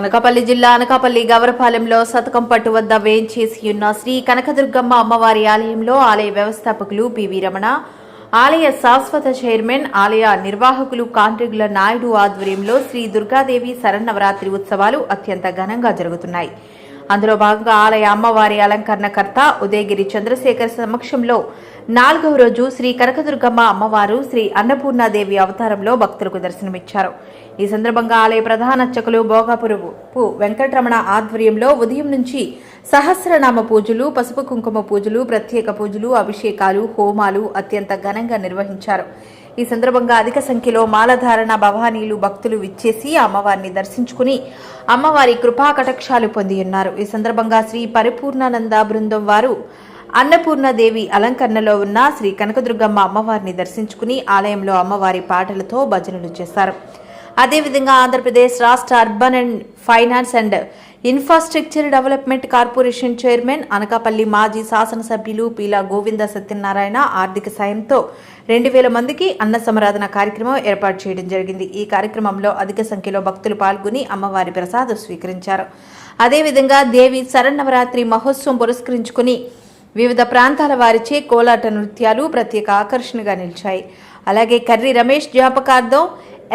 అనకాపల్లి జిల్లా అనకాపల్లి గవరపాలెంలో శతకం పట్టు వద్ద వేయించేసి ఉన్న శ్రీ కనకదుర్గమ్మ అమ్మవారి ఆలయంలో ఆలయ వ్యవస్థాపకులు పివి రమణ ఆలయ శాశ్వత చైర్మన్ ఆలయ నిర్వాహకులు కాంట్రిగుల నాయుడు ఆధ్వర్యంలో శ్రీ దుర్గాదేవి శరన్నవరాత్రి ఉత్సవాలు అత్యంత ఘనంగా జరుగుతున్నాయి. అందులో భాగంగా ఆలయ అమ్మవారి అలంకరణకర్త ఉదయగిరి చంద్రశేఖర్ సమక్షంలో నాలుగవ రోజు శ్రీ కనకదుర్గమ్మ అమ్మవారు శ్రీ అన్నపూర్ణాదేవి అవతారంలో భక్తులకు దర్శనమిచ్చారు. ఈ సందర్భంగా ఆలయ ప్రధాన అర్చకులు భోగాపురపు వెంకటరమణ ఆధ్వర్యంలో ఉదయం నుంచి సహస్రనామ పూజలు పసుపు కుంకుమ పూజలు ప్రత్యేక పూజలు అభిషేకాలు హోమాలు అత్యంత ఘనంగా నిర్వహించారు. ఈ సందర్భంగా అధిక సంఖ్యలో మాలధారణ భవానీలు భక్తులు విచ్చేసి అమ్మవారిని దర్శించుకుని అమ్మవారి కృపా కటాక్షాలు పొంది ఉన్నారు. ఈ సందర్భంగా శ్రీ పరిపూర్ణానంద బృందం వారు అన్నపూర్ణదేవి అలంకరణలో ఉన్న శ్రీ కనకదుర్గమ్మ అమ్మవారిని దర్శించుకుని ఆలయంలో అమ్మవారి పాటలతో భజనలు చేశారు. అదేవిధంగా ఆంధ్రప్రదేశ్ రాష్ట్ర urban and finance and infrastructure development corporation chairman Anakapalli మాజీ శాసనసభ్యులు పీలా గోవింద సత్యనారాయణ ఆర్థిక సాయంతో రెండు వేల మందికి అన్న సమరాధన కార్యక్రమం ఏర్పాటు చేయడం జరిగింది. ఈ కార్యక్రమంలో అధిక సంఖ్యలో భక్తులు పాల్గొని అమ్మవారి ప్రసాదం స్వీకరించారు. అదేవిధంగా దేవి శరన్నవరాత్రి మహోత్సవం పురస్కరించుకుని వివిధ ప్రాంతాల వారిచే కోలాట నృత్యాలు ప్రత్యేక ఆకర్షణగా నిలిచాయి. అలాగే కర్రీ రమేష్ జ్ఞాపకార్థం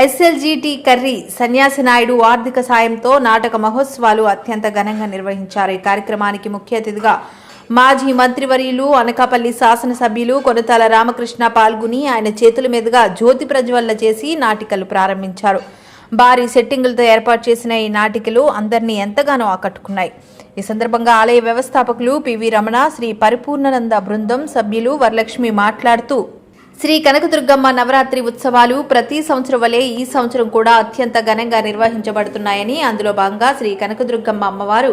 ఎస్ఎల్జీటీ కర్రీ సన్యాసి నాయుడు ఆర్థిక సాయంతో నాటక మహోత్సవాలు అత్యంత ఘనంగా నిర్వహించారు. ఈ కార్యక్రమానికి ముఖ్య అతిథిగా మాజీ మంత్రివర్యులు అనకాపల్లి శాసనసభ్యులు కొనతాల రామకృష్ణ పాల్గొని ఆయన చేతుల మీదుగా జ్యోతి ప్రజ్వల్ల చేసి నాటికలు ప్రారంభించారు. భారీ సెట్టింగులతో ఏర్పాటు చేసిన ఈ నాటికలు అందరినీ ఎంతగానో ఆకట్టుకున్నాయి. ఈ సందర్భంగా ఆలయ వ్యవస్థాపకులు పివి రమణ శ్రీ పరిపూర్ణానంద బృందం సభ్యులు వరలక్ష్మి మాట్లాడుతూ శ్రీ కనకదుర్గమ్మ నవరాత్రి ఉత్సవాలు ప్రతి సంవత్సరం వలె ఈ సంవత్సరం కూడా అత్యంత ఘనంగా నిర్వహించబడుతున్నాయని అందులో భాగంగా శ్రీ కనకదుర్గమ్మ అమ్మవారు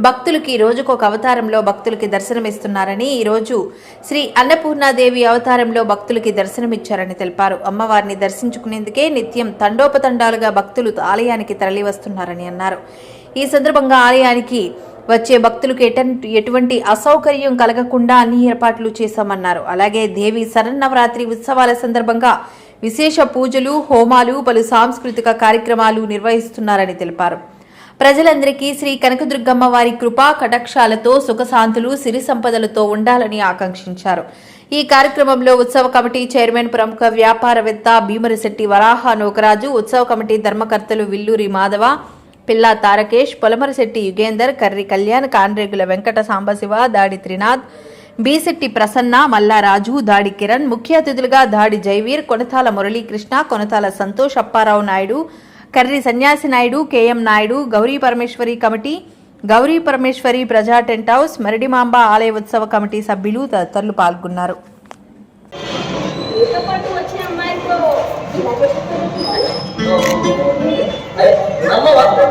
భక్తులకి రోజుకొక అవతారంలో భక్తులకి దర్శనమిస్తున్నారని ఈరోజు శ్రీ అన్నపూర్ణాదేవి అవతారంలో భక్తులకి దర్శనమిచ్చారని తెలిపారు. అమ్మవారిని దర్శించుకునేందుకే నిత్యం తండోపతండాలుగా భక్తులు ఆలయానికి తరలివస్తున్నారని అన్నారు. ఈ సందర్భంగా ఆలయానికి వచ్చే భక్తులకు ఎటువంటి అసౌకర్యం కలగకుండా అన్ని ఏర్పాట్లు చేశామన్నారు. అలాగే దేవి శరన్నవరాత్రి ఉత్సవాల సందర్భంగా విశేష పూజలు హోమాలు పలు సాంస్కృతిక కార్యక్రమాలు నిర్వహిస్తున్నారని తెలిపారు. ప్రజలందరికీ శ్రీ కనకదుర్గమ్మ వారి కృపా కటాక్షాలతో సుఖశాంతులు సిరి సంపదలతో ఉండాలని ఆకాంక్షించారు. ఈ కార్యక్రమంలో ఉత్సవ కమిటీ చైర్మన్ ప్రముఖ వ్యాపారవేత్త భీమరిశెట్టి వరాహ నోకరాజు ఉత్సవ కమిటీ ధర్మకర్తలు విల్లూరి మాధవ పిల్లా తారకేష్ పొలమరిశెట్టి యుగేందర్ కర్రి కళ్యాణ్ కాండ్రేగుల వెంకట సాంబశివ దాడి త్రినాథ్ బీశెట్టి ప్రసన్న మల్లారాజు దాడి కిరణ్ ముఖ్య అతిథులుగా దాడి జైవీర్ కొనతాల మురళీకృష్ణ కొనతాల సంతోష్ అప్పారావు నాయుడు కర్రి సన్యాసి నాయుడు కేఎం నాయుడు గౌరీ పరమేశ్వరి కమిటీ గౌరీ పరమేశ్వరి ప్రజా టెంట్ హౌస్ మరడిమాంబ ఆలయ ఉత్సవ కమిటీ సభ్యులు తదితరులు పాల్గొన్నారు. మీతో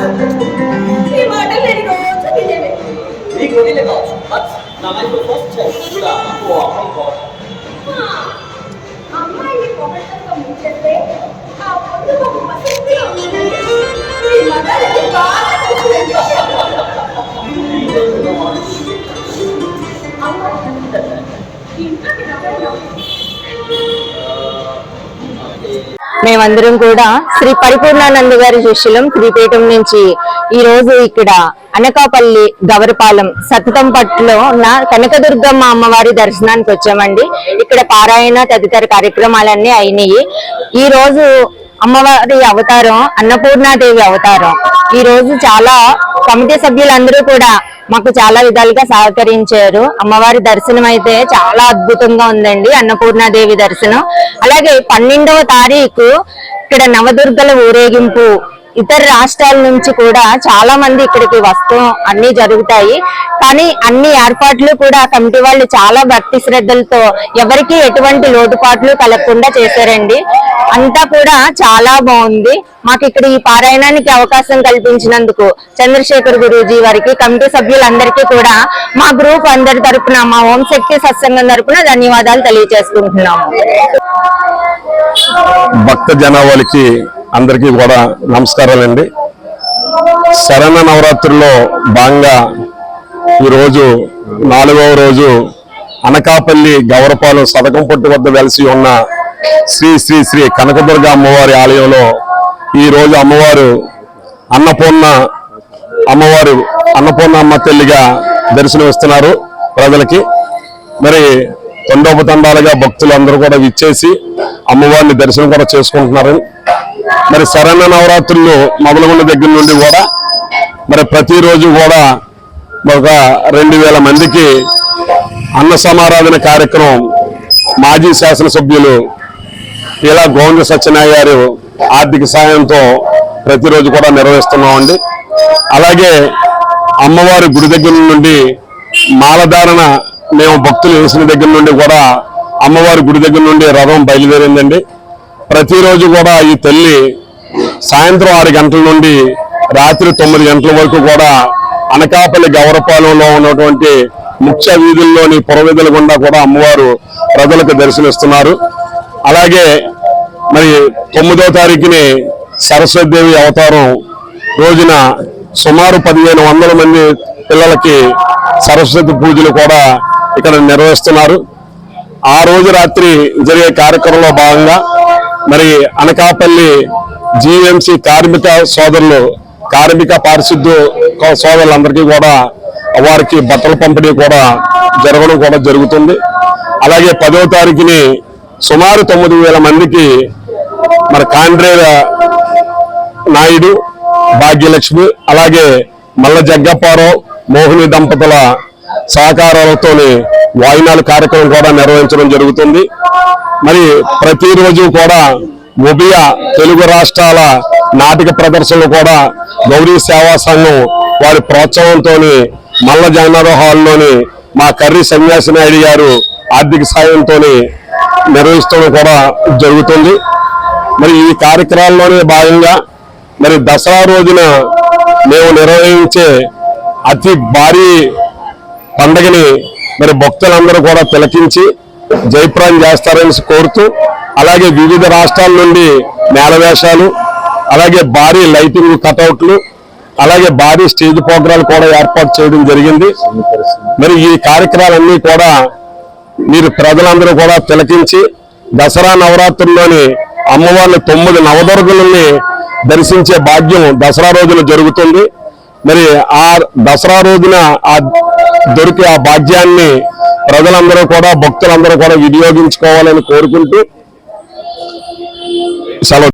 ಈ ಮಾಟಲ್ಲಿ ಹೋಗಿ ನೀನೇ ನಾವು ಫಸ್ಟ್ మేమందరం కూడా శ్రీ పరిపూర్ణానంద గారి శిష్యులం శ్రీపీఠం నుంచి ఈ రోజు ఇక్కడ అనకాపల్లి గవరపాలెం సతతం పట్టులో ఉన్న కనకదుర్గమ్మ అమ్మవారి దర్శనానికి వచ్చామండి. ఇక్కడ పారాయణ తదితర కార్యక్రమాలన్నీ అయినాయి. ఈ రోజు అమ్మవారి అవతారం అన్నపూర్ణాదేవి అవతారం. ఈ రోజు చాలా కమిటీ సభ్యులందరూ కూడా మాకు చాలా విధాలుగా సహకరించారు. అమ్మవారి దర్శనం అయితే చాలా అద్భుతంగా ఉందండి అన్నపూర్ణాదేవి దర్శనం. అలాగే పన్నెండవ తారీఖు ఇక్కడ నవదుర్గల ఊరేగింపు. ఇతర రాష్ట్రాల నుంచి కూడా చాలా మంది ఇక్కడికి వస్తూ అన్ని జరుగుతాయి. కానీ అన్ని ఏర్పాట్లు కూడా కమిటీ వాళ్ళు చాలా భక్తి శ్రద్ధలతో ఎవరికి ఎటువంటి లోటుపాట్లు కలగకుండా చేశారండి. అంతా కూడా చాలా బాగుంది. మాకు ఇక్కడ ఈ పారాయణానికి అవకాశం కల్పించినందుకు చంద్రశేఖర్ గురూజీ వారికి కమిటీ సభ్యులందరికీ కూడా మా గ్రూప్ అందరి తరపున మా ఓం శక్తి సత్సంగం తరపున ధన్యవాదాలు తెలియజేసుకుంటున్నాము. భక్త జనాభాలకి అందరికీ కూడా నమస్కారాలండి. శరణ నవరాత్రుల్లో భాగంగా ఈరోజు నాలుగవ రోజు అనకాపల్లి గౌరపాలెం సదకం పట్టు వద్ద వెలిసి ఉన్న శ్రీ శ్రీ శ్రీ కనకదుర్గ అమ్మవారి ఆలయంలో ఈరోజు అమ్మవారు అన్నపూర్ణ అమ్మవారు అన్నపూర్ణ అమ్మ తల్లిగా దర్శనమిస్తున్నారు ప్రజలకి. మరి తండోపతండాలుగా భక్తులు అందరూ కూడా విచ్చేసి అమ్మవారిని దర్శనం కూడా చేసుకుంటున్నారు. మరి శరణ నవరాత్రులు మొదలుగున్న దగ్గర నుండి కూడా మరి ప్రతిరోజు కూడా ఒక రెండు వేల మందికి అన్న సమారాధన కార్యక్రమం మాజీ శాసనసభ్యులు ఇలా గోవింద సత్యనారాయణ గారు ఆర్థిక సాయంతో ప్రతిరోజు కూడా నిర్వహిస్తున్నామండి. అలాగే అమ్మవారి గుడి దగ్గర నుండి మాలధారణ మేము భక్తులు వేసిన దగ్గర నుండి కూడా అమ్మవారి గుడి దగ్గర నుండి రథం బయలుదేరిందండి. ప్రతిరోజు కూడా ఈ తల్లి సాయంత్రం ఆరు గంటల నుండి రాత్రి తొమ్మిది గంటల వరకు కూడా అనకాపల్లి గౌరపాలెంలో ఉన్నటువంటి ముఖ్య వీధుల్లోని పురవీధుల గుండా కూడా అమ్మవారు ప్రజలకు దర్శనమిస్తున్నారు. అలాగే మరి తొమ్మిదో తారీఖుని సరస్వతిదేవి అవతారం రోజున సుమారు పదిహేను వందల మంది పిల్లలకి సరస్వతి పూజలు కూడా ఇక్కడ నిర్వహిస్తున్నారు. ఆ రోజు రాత్రి జరిగే కార్యక్రమంలో భాగంగా మరి అనకాపల్లి జీఎంసీ కార్మిక సోదరులు కార్మిక పారిశుద్ధ్య సోదరులందరికీ కూడా వారికి బట్టల పంపిణీ కూడా జరగడం కూడా జరుగుతుంది. అలాగే పదో తారీఖుని సుమారు తొమ్మిది వేల మందికి మరి కాండ్రేర నాయుడు భాగ్యలక్ష్మి అలాగే మల్ల జగ్గప్పారావు మోహిని దంపతుల సహకారాలతోని వాయినాలు కార్యక్రమం కూడా నిర్వహించడం జరుగుతుంది. మరి ప్రతిరోజు కూడా ఉభయ తెలుగు రాష్ట్రాల నాటక ప్రదర్శనలు కూడా గౌరీ సేవా సంఘం వారి ప్రోత్సాహంతో మల్ల జగన్నాథ హాల్లోని మా కర్రీ సన్యాసి నాయుడు గారు ఆర్థిక సాయంతో నిర్వహించడం కూడా జరుగుతుంది. మరి ఈ కార్యక్రమాల్లోనే భాగంగా మరి దసరా రోజున మేము నిర్వహించే అతి భారీ పండగని మరి భక్తులందరూ కూడా తిలకించి జయప్రాయం చేస్తారని కోరుతూ అలాగే వివిధ రాష్ట్రాల నుండి నేలవేషాలు అలాగే భారీ లైటింగ్ కటౌట్లు అలాగే భారీ స్టేజ్ ప్రోగ్రాలు కూడా ఏర్పాటు చేయడం జరిగింది. మరి ఈ కార్యక్రమాలన్నీ కూడా మీరు ప్రజలందరూ కూడా తిలకించి దసరా నవరాత్రుల్లోని అమ్మవార్ల తొమ్మిది నవదుర్గలని దర్శించే భాగ్యం దసరా రోజున జరుగుతుంది. మరి ఆ దసరా రోజున ఆ దొరికే ఆ భాగ్యాన్ని ప్రజలందరూ కూడా భక్తులందరూ కూడా వినియోగించుకోవాలని కోరుకుంటూ సెలవు